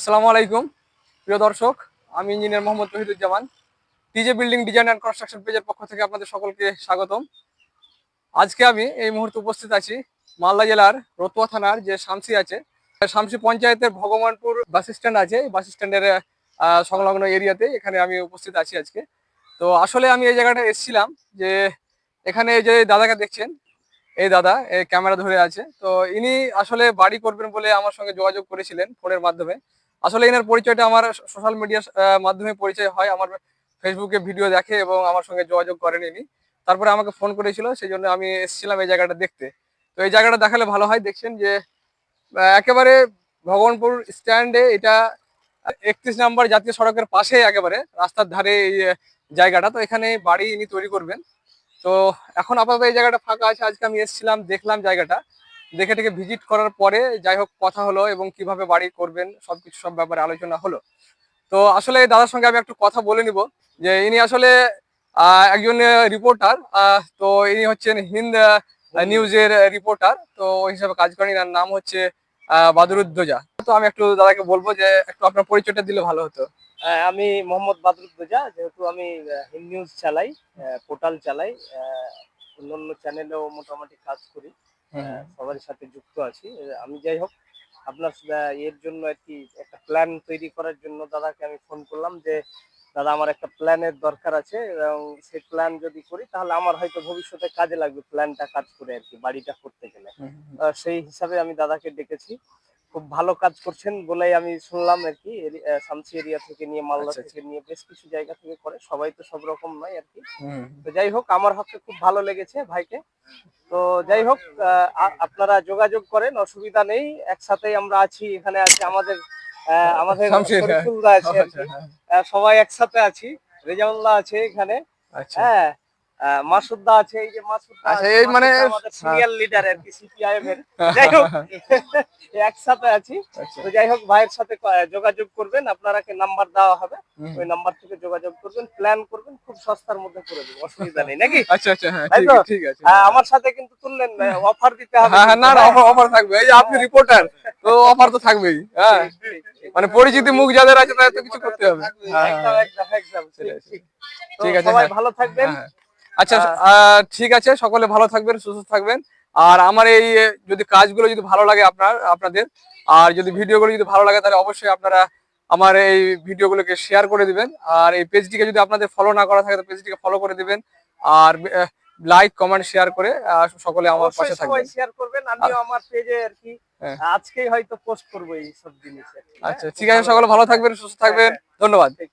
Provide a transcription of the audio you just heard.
আসসালামু আলাইকুম। প্রিয় দর্শক, আমি engineer Mohammad Tahiduzzaman TJ building design and construction পেজের পক্ষ থেকে আপনাদের সকলকে স্বাগতম। আজকে আমি এই মুহূর্তে উপস্থিত আছি মালদা জেলার রতুয়া থানার যে শামসি আছে, শামসি পঞ্চায়েতের ভগবানপুর বাস স্ট্যান্ড আছে। এই বাস স্ট্যান্ডের সংলগ্ন এরিয়াতে এখানে আমি উপস্থিত আছি আজকে। তো আসলে আমি এই জায়গাটা এসেছিলাম যে এখানে যে দাদাকে দেখছেন, এই দাদা, এই ক্যামেরা ধরে আছে। তো ইনি আসলে বাড়ি করবেন বলে আমার সঙ্গে যোগাযোগ করেছিলেন ফোনের মাধ্যমে। আসলে এনার পরিচয়টা আমার সোশ্যাল মিডিয়ার মাধ্যমে পরিচয় হয়। আমার ফেসবুকে ভিডিও দেখে এবং আমার সঙ্গে যোগাযোগ করেন ইনি। তারপরে আমাকে ফোন করেছিল সেই জন্য আমি এসেছিলাম এই জায়গাটা দেখতে। তো এই জায়গাটা দেখালে ভালো হয়, দেখছেন যে একেবারে ভগবানপুর স্ট্যান্ডে এটা একত্রিশ নাম্বার জাতীয় সড়কের পাশে একেবারে, রাস্তার ধারে এই জায়গাটা। তো এখানে বাড়ি ইনি তৈরি করবেন। তো এখন আপাতত এই জায়গাটা ফাঁকা আছে। আজকে আমি এসেছিলাম, দেখলাম জায়গাটা। দেখে থেকে ভিজিট করার পরে যাই হোক কথা হলো এবং কীভাবে বাড়ি করবেন সবকিছু সব ব্যাপারে আলোচনা হলো। তো আসলে দাদার সঙ্গে আমি একটু কথা বলে নিব যে ইনি আসলে একজন রিপোর্টার তো ইনি হচ্ছেন হিন্দ নিউজের রিপোর্টার তো ওই হিসাবে কাজ করেন। এনার নাম হচ্ছে বাদরুদ্দোজা। তো আমি একটু দাদাকে বলব যে একটু আপনার পরিচয়টা দিলে ভালো হতো। আমি মোহাম্মদ বাদরুদ্দোজা যেহেতু আমি হিন্দ নিউজ চালাই পোর্টাল চালাই আহ, অন্য চ্যানেলেও মোটামুটি কাজ করি। সবার সাথে যুক্ত আছি। আমি যাই হোক আপনার এর জন্য আর কি একটা প্ল্যান তৈরি করার জন্য দাদাকে আমি ফোন করলাম যে দাদা আমার একটা প্ল্যানের দরকার আছে এবং সেই প্ল্যান যদি করি তাহলে আমার হয়তো ভবিষ্যতে কাজে লাগবে প্ল্যানটা কাজ করে আর কি বাড়িটা করতে গেলে। সেই হিসাবে আমি দাদাকে ডেকেছি। খুব ভালো কাজ করছেন বলেই আমি শুনলাম আর কি। শামসি এরিয়া থেকে নিয়ে মালদা আচ্ছা, থেকে নিয়ে বেশ কিছু জায়গা থেকে করে। সবাই তো সব রকম নয় আর কি। তো যাই হোক আমার হচ্ছে খুব ভালো লেগেছে ভাইকে। তো যাই হোক আপনারা যোগাযোগ করেন অসুবিধা নেই। একসাথেই আমরা আছি এখানে আছি আমাদের আমাদের হ্যাঁ। আছে আচ্ছা। হ্যাঁ, সবাই একসাথে আছি। রেজাউল্লাহ আছে এখানে। আচ্ছা। হ্যাঁ মাসুদ্দা আছে এই যে মাসুদ্দা আচ্ছা, আছে, এই মানে- সিনিয়র লিডার আর কি সিপিআইএম এর। যাই হোক একসাথে আছি। আচ্ছা। তো যাই হোক ভাইয়ের সাথে যোগাযোগ করবেন আপনারাকে নাম্বার দেওয়া হবে ওই নাম্বার থেকে যোগাযোগ করবেন প্ল্যান করবেন খুব সস্তার মধ্যে করে দেবো অসুবিধা নেই নাকি? আচ্ছা আচ্ছা হ্যাঁ ঠিক আছে হ্যাঁ, আমার সাথে কিন্তু তুললেন অফার দিতে হবে হ্যাঁ হ্যাঁ না না হ্যাঁ? অফার থাকবে। এই যে আপনি রিপোর্টার তো অফার তো থাকবেই হ্যাঁ। মানে পরিচিতি মুখ যাদের আছে তাদের তো কিছু করতে হবে। হ্যাঁ, একদম হ্যাঁ, একদম একদম ঠিক, আছে, সবাই হ্যাঁ। ভালো থাকবেন। হ্যাঁ। আচ্ছা ঠিক আছে সকলে ভালো থাকবেন সুস্থ থাকবেন। আর আমার এই যদি কাজগুলো যদি ভালো লাগে আপনার আপনাদের আর যদি ভিডিওগুলো যদি ভালো লাগে তাহলে অবশ্যই আপনারা আমার এই ভিডিওগুলোকে শেয়ার করে দিবেন। আর এই পেজটিকে যদি আপনাদের ফলো না করা থাকে তো পেজটিকে ফলো করে দিবেন। আর লাইক কমেন্ট শেয়ার করে সকলে আমার পাশে সবাই থাকবেন শেয়ার করবেন আমিও আমার পেজে আর কি হ্যাঁ। আজকেই হয়তো পোস্ট করব এই সব জিনিস হ্যাঁ? আচ্ছা ঠিক আছে সকলে ভালো থাকবেন সুস্থ থাকবেন। ধন্যবাদ। ঠিক।